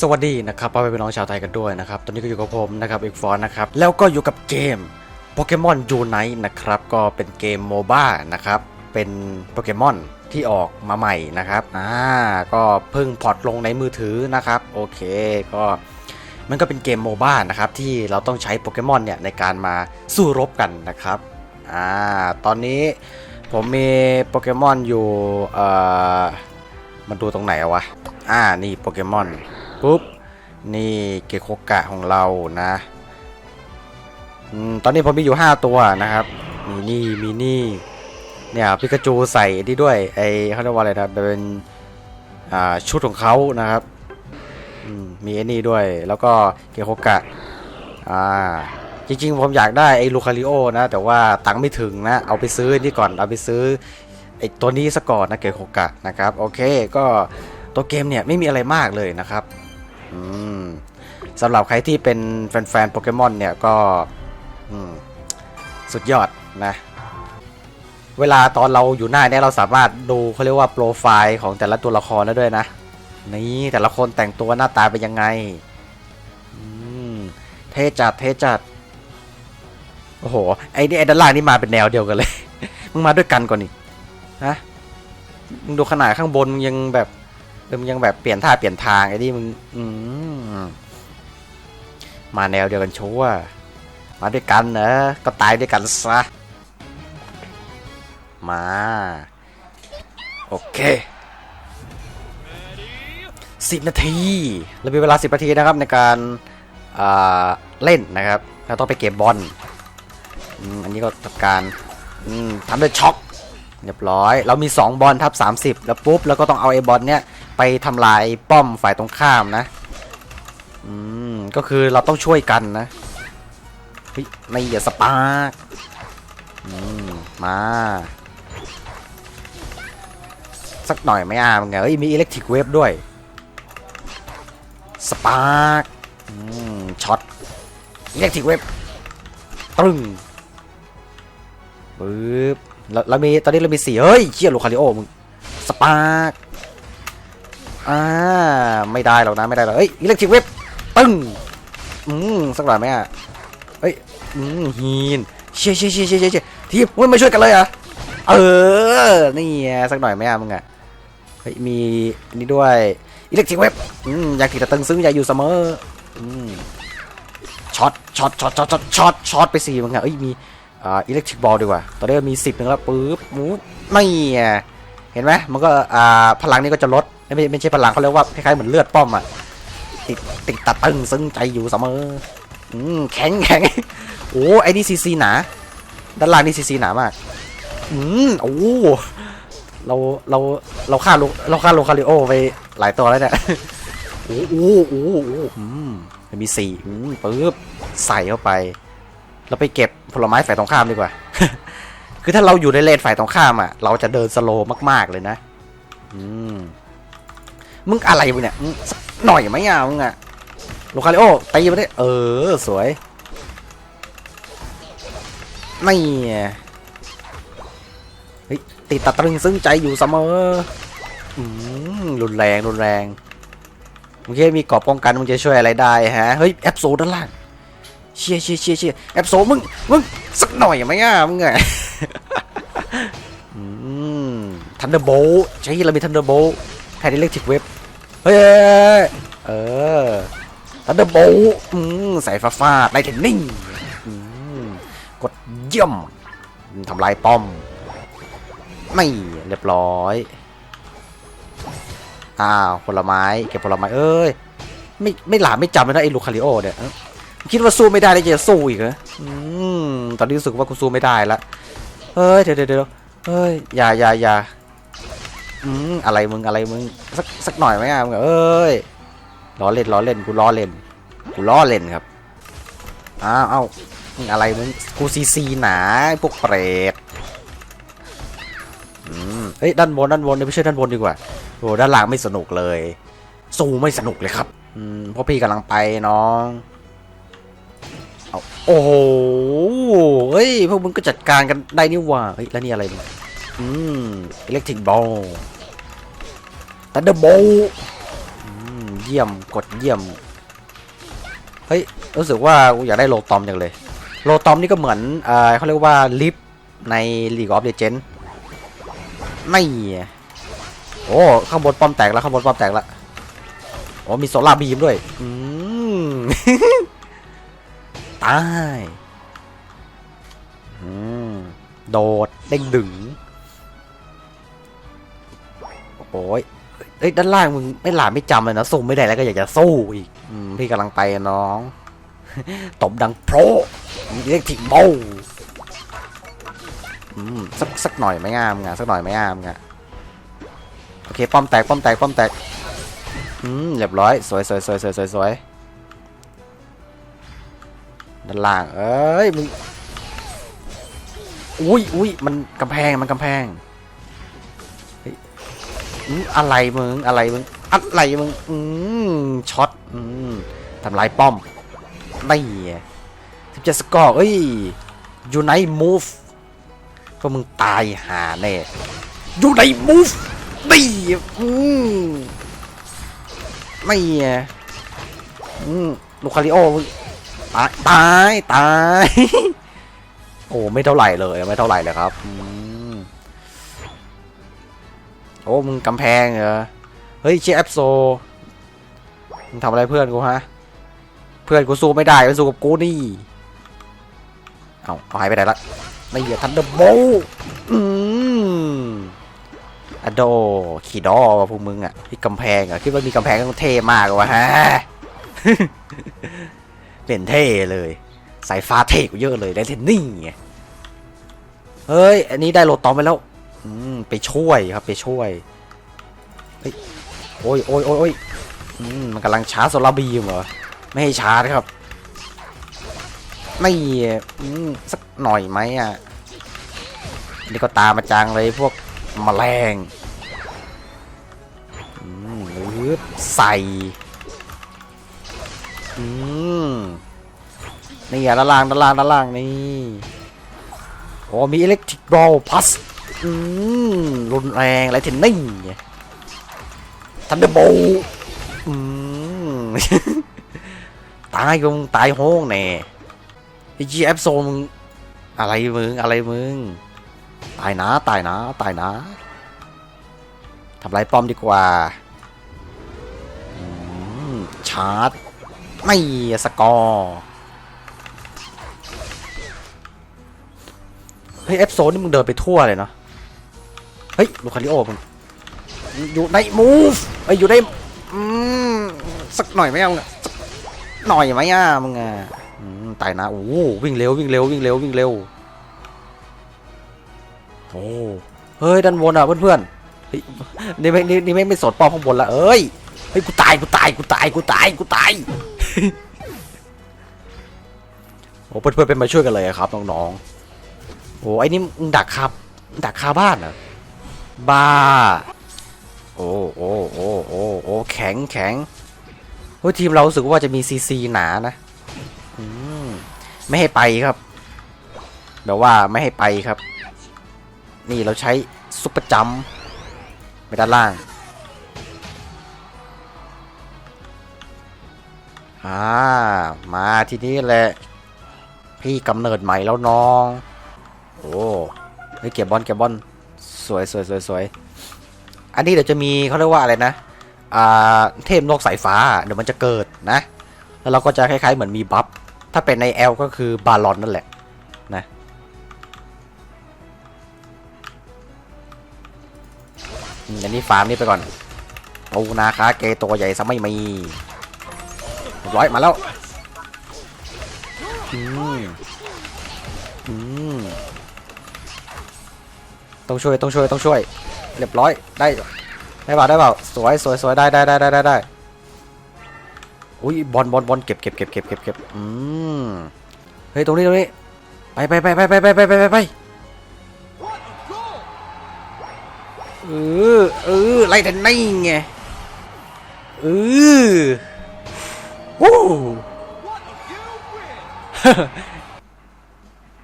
สวัสดีนะครับพ่อแม่พี่น้องชาวไทยกันด้วยนะครับ ตอนนี้ก็อยู่กับผมนะครับอีกฟอนนะครับ แล้วก็อยู่กับเกมโปเกมอนยูไนต์นะครับ ก็เป็นเกมโมบ้านะครับ เป็นโปเกมอนที่ออกมาใหม่นะครับ อ่า ก็เพิ่งพอร์ตลงในมือถือนะครับ โอเค ก็มันก็เป็นเกมโมบ้านะครับ ที่เราต้องใช้โปเกมอนเนี่ยในการมาสู้รบกันนะครับ อ่า ตอนนี้ผมมีโปเกมอนอยู่ เอ่อ มันดูตรงไหนอะวะ อ่า นี่โปเกมอน ปุ๊บ นี่เกโคกะของเรานะตอนนี้ผมมีอยู่ 5 ตัวนะครับ มีนี่ มีนี่ เนี่ยปิกาจูใส่ที่ด้วย ไอเขาเรียกว่าอะไรนะเป็นชุดของเขานะครับ มีไอ้นี่ด้วย แล้วก็เกโคกะ อ่า จริงๆ ผมอยากได้ไอ้ลูคาริโอนะ แต่ว่าตังค์ไม่ถึงนะ เอาไปซื้อนี่ก่อน เอาไปซื้อไอ้ตัวนี้ซะก่อนนะเกโคกะนะครับ โอเค ก็ตัวเกมเนี่ยไม่มีอะไรมากเลยนะครับ สำหรับใครที่เป็นแฟนๆโปเกมอนเนี่ยก็สุดยอดนะ เวลาตอนเราอยู่หน้าเนี่ยเราสามารถดูเขาเรียกว่าโปรไฟล์ของแต่ละตัวละครได้ด้วยนะ นี่แต่ละคนแต่งตัวหน้าตาเป็นยังไงเท่จัดเท่จัด โอ้โห ไอ้นี่ไอ้ด้านล่างนี่มาเป็นแนวเดียวกันเลย มึงมาด้วยกันก่อนนี่ฮะมึงดูขนาดข้างบนมึงยังแบบ เออมึงยังแบบเปลี่ยนท่าเปลี่ยนทางไอ้นี่มึงอืมมาแนวเดียวกันชัวมาด้วยกันนะก็ตายด้วยกันซะ มา โอเคสิบนาที เรามีเวลาสิบนาทีนะครับในการาเล่นนะครับเราต้องไปเก็บบอล อันนี้ก็ทำการทำด้วยช็อค เรียบร้อย เรามี 2 บอลทับ 30 แล้วปุ๊บแล้วก็ต้องเอาไอ้บอลเนี้ยไปทำลายป้อมฝ่ายตรงข้ามนะ อืม ก็คือเราต้องช่วยกันนะเฮ้ยไม่อย่าสปาร์กอืมมา สักหน่อยไหม่อามึงไงเอ้ยมีอิเล็กทริกเวฟด้วย สปาร์กอืมช็อตอิเล็กทริกเวฟปึ้งปึ๊บ เราเรามีตอนนี้เรามีสี่เฮ้ยเชี่ยลูคาริโอมึงสปาร์กอ่าไม่ได้หรอกนะไม่ได้หรอกเอ้ยอิเล็กทริกเว็บปึ้งอืมสักหน่อยไหมอะเอ้ยอืมฮีนเชี่ยเชี่ยเชี่ยเชี่ยเชี่ยทีมมันไม่ช่วยกันเลยอะเออนี่สักหน่อยไหมอะมึงอะเฮ้ยมีนนี้ด้วยอิเล็กทริกเว็บอืมอยากติดตะตึงซึ้งอยากอยู่เสมออืมช็อตช็อตช็อตช็อตช็อตช็อตช็อตไปสี่มึงอะเอ้ยมี อ่าอิเล็กทริกบอลดีกว่า ตอนนี้มีสิบหนึ่งแล้วปึ๊บมูฟไม่เห็นไหมมันก็อ่าพลังนี้ก็จะลด ไม่ไม่ใช่พลังเขาเรียกว่าคล้ายๆเหมือนเลือดป้อมอะติดติดตะตึงซึ้งใจอยู่เสมออืมแข็งแข็งโอ้ไอ้นี่ซีซีหนา ด้านล่างนี่ซีซีหนามาก อืมโอ้เราเราเราฆ่าลูเราฆ่าโลคาริโอไปหลายตัวแล้วเนี่ยโอ้โหโอ้โอ้โอืมมีสี่อืมปึ๊บใส่เข้าไป เราไปเก็บผลไม้ฝ่ายตรงข้ามดีกว่า คือถ้าเราอยู่ในเลนฝ่ายตรงข้ามอะ เราจะเดินสโลว์มาก ๆ เลยนะ อืม มึงอะไรมึงเนี่ย หน่อยไหมอะมึงอะโลคาริโอตีมาได้เออ สวยไม่เฮ้ยติดตะตรึงซึ้งใจอยู่เสมอ อืม รุนแรง รุนแรงมึงแค่มีกรอบป้องกันมึงจะช่วยอะไรได้ฮะ เฮ้ย แอปโซด้านล่าง เชียเชียเชียเชียแอปโซมึงมึงสักหน่อยไหมอะมึงไงอืมทันเดอร์โบใช่เรามีทันเดอร์โบแทนอิเล็กทิกเว็บเฮ้ยเออทันเดอร์โบอืมใส่ฟ้าฟาดไลท์เทนนิ่งอืมกดเยี่ยมทำลายป้อม ไม่เรียบร้อย อ้าวผลไม้เก็บผลไม้เอ้ยไม่ไม่หลาไม่จำเลยนะไอ้ลูคาริโอเนี่ยเอ้า คิดว่าสู้ไม่ได้แล้วจะสู้อีกเหรออืมตอนนี้รู้สึกว่ากูสู้ไม่ได้ละเฮ้ยเดี๋ยวเดี๋ยวเฮ้ยอย่าอย่าอย่าอืมอะไรมึงอะไรมึงสักสักหน่อยไหมอะมึงเอ้ยล้อเล่นล้อเล่นกูล้อเล่นกูล้อเล่นครับอ้าวเอ้ามึงอะไรมึงกูซีซีหนาพวกเปรตอืมเอ้ยด้านบนด้านบนเนี่ยไม่ใช่ด้านบนดีกว่าโอ้ด้านล่างไม่สนุกเลย สู้ไม่สนุกเลยครับ อืมเพราะพี่กำลังไปน้อง เอาโอ้โหเฮ้ยพวกมึงก็จัดการกันได้นี่หว่าเฮ้ยแล้วนี่อะไรมึงอืมอิเล็กทริกบอลตันเดอร์โบอืมเยี่ยมกดเยี่ยมเฮ้ยรู้สึกว่ากูอยากได้โลตอมจังเลย โลตอมนี่ก็เหมือนเอ่อเขาเรียกว่าลิฟใน League of Legends ไม่โอ้ข้างบนป้อมแตกแล้วข้างบนป้อมแตกแล้วโอ้มีโซล่าร์บีมด้วย อืม ตายอืมโดดเด้งดึง โอ้ยเอ้ยด้านล่างมึงไม่หลาไม่จำเลยนะสู้ไม่ได้แล้วก็อยากจะสู้อีกอืมพี่กำลังไปน้อง ตบดังโปรเรียกทิกโบอืมสักสักหน่อยไม่งามงะสักหน่อยไม่งามงะโอเคป้อมแตกป้อมแตกป้อมแตกอืมเรียบร้อยสวยสวยสวยสวยสวยสวย ด้านล่าง เอ้ยมึงอุ้ยอุ้ยมันกำแพงมันกำแพงอืมอะไรมึงอะไรมึงอะไรมึงอืมช็อตอืมทำลายป้อมไม่สิบเจ็ดสกอร์เอ้ยอยู่ไหนมูฟพวกมึงตายหาแน่อยู่ไหนมูฟนี่อืมไม่อืมลูคาริโอ ตายตายตาย โอ้ไม่เท่าไหร่เลยไม่เท่าไหร่เลยครับโอ้มึงกำแพงเหรอเฮ้ยเชฟแอปโซมึงทำอะไรเพื่อนกูฮะ เพื่อนกูสู้ไม่ได้ไปสู้กับกูนี่เอาเอาหายไปไหนละไม่เหยียทันเดอร์โบอืมอโดขี่ดอวะพวกมึงอะที่กำแพงอะคิดว่ามีกำแพงต้องเท่มากวะฮะ เล่นเท่เลยสายฟ้าเท่กว่าเยอะเลยได้เทนนิ่งไงเฮ้ย อันนี้ได้โลตอมไปแล้วอืมไปช่วยครับไปช่วยเฮ้ยโอ้ยโอ้ยโอ้ยโอ้ยอืมมันกำลังชาร์จโซลาร์บีมเหรอ ไม่ให้ชาร์จครับ ไม่อืมสักหน่อยไหมอะ นี่ก็ตามมาจังเลยพวกแมลงอืมหรือใส่ อืม นี่อะด้านล่างด้านล่างด้านล่างนี่โอ้มีอิเล็กทริกบอลพัสอืมรุนแรงไรเทนนิ่งทันเดอร์โบอืมตายกงตายโห้องแน่ไอจีแอปโซมึงอะไรมึงอะไรมึงตายนะตายนะตายนะทำไรป้อมดีกว่าชาร์จ ไม่สกอร์เฮ้ยแอปโซนี่มึงเดินไปทั่วเลยเนาะเฮ้ยลูคาริโอมึงอยู่ในมูฟไออยู่ในอืมสักหน่อยไหมเอาเนี่ยสักหน่อยไหมอะมึงอะตายนะโอ้วิ่งเร็ววิ่งเร็ววิ่งเร็ววิ่งเร็วโอ้เฮ้ยด้านบนอะเพื่อนๆเฮ้ยนี่ไม่นี่ไม่ไม่สดป้อมข้างบนละเอ้ยเฮ้ยกูตายกูตายกูตายกูตายกูตาย โอ้เพื่อนๆเป็นมาช่วยกันเลยครับน้องๆโอ้ไอ้นี่มึงดักครับดักคาบ้านเหรอบ้าโอ้โอ้โอ้โอ้โอ้แข็งแข็งเฮ้ทีมเราสึกว่าจะมีซีซีหนานะอืมไม่ให้ไปครับแบบว่าไม่ให้ไปครับ นี่เราใช้ซุปเปอร์จัมไปด้านล่าง อ่า มาทีนี้แหละ พี่กำเนิดใหม่แล้วน้อง โอ้เฮ้ยเก็บบอลเก็บบอลสวยสวยสวยสวยอันนี้เดี๋ยวจะมีเขาเรียกว่าอะไรนะ อ่า เทพนกสายฟ้า เดี๋ยวมันจะเกิดนะ แล้วเราก็จะคล้ายๆเหมือนมีบัฟ ถ้าเป็นในแอลก็คือบาลอนนั่นแหละ นะ อันนี้ฟาร์มนี่ไปก่อนปูนาคาเกตัวใหญ่ซะไม่มี ร้อยมาแล้วอืมอืมต้องช่วยต้องช่วยต้องช่วย เรียบร้อยได้ได้เปล่าได้เปล่าสวยสวยสวยได้ได้ได้ได้ได้ได้อุ้ยบอลบอลบอลเก็บเก็บเก็บเก็บเก็บเก็บอืมเฮ้ยตรงนี้ตรงนี้ไปไปไปไปไปไปไปไปไปไปเออเออไล่ทันนี่ไงเออ วู้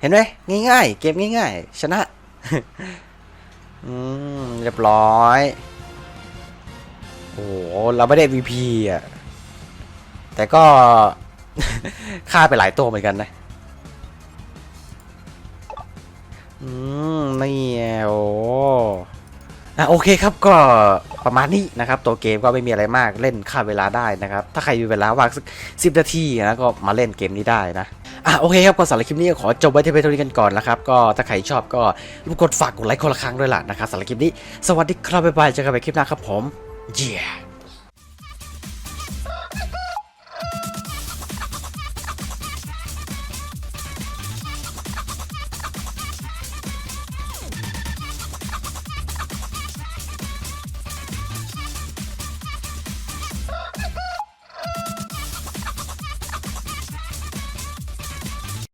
เห็นไหมง่ายๆ เกมง่ายๆ ชนะ อืม เรียบร้อย โอ้เราไม่ได้ VP อะ แต่ก็ฆ่าไปหลายตัวเหมือนกันนะ อืม นี่โอ้ อะโอเคครับก็ประมาณนี้นะครับ ตัวเกมก็ไม่มีอะไรมากเล่นค่าเวลาได้นะครับ ถ้าใครมีเวลาว่างสักสินาทีนะก็มาเล่นเกมนี้ได้นะอะโอเคครับก็สำหรับคลิปนี้ขอจบไว้ที่เพียงเท่านี้กันก่อนนะครับก็ถ้าใครชอบก็รบกดฝากกดไลค์คนละครั้งด้วยล่ะนะครับสำหรับคลิปนี้สวัสดีครับบ๊ายบายเจอกันใหม่คลิปหน้าครับผม yeah